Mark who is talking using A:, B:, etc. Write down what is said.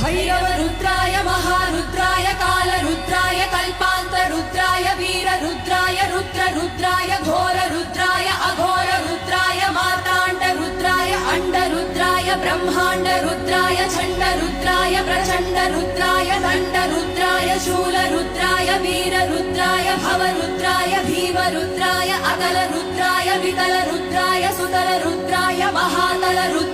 A: भैरव रुद्राय महारुद्राय कालरुद्राय कल्पान्तरुद्राय वीररुद्राय रुद्ररुद्राय घोररुद्राय अघोररुद्राय माताण्डरुद्राय अण्डरुद्राय ब्रह्माण्डरुद्राय छण्डरुद्राय प्रचण्डरुद्राय दण्डरुद्राय शूलरुद्राय वीररुद्राय भवरुद्राय भीमरुद्राय अकलरुद्राय विकलरुद्राय सुतलरुद्राय महातलरुद्राय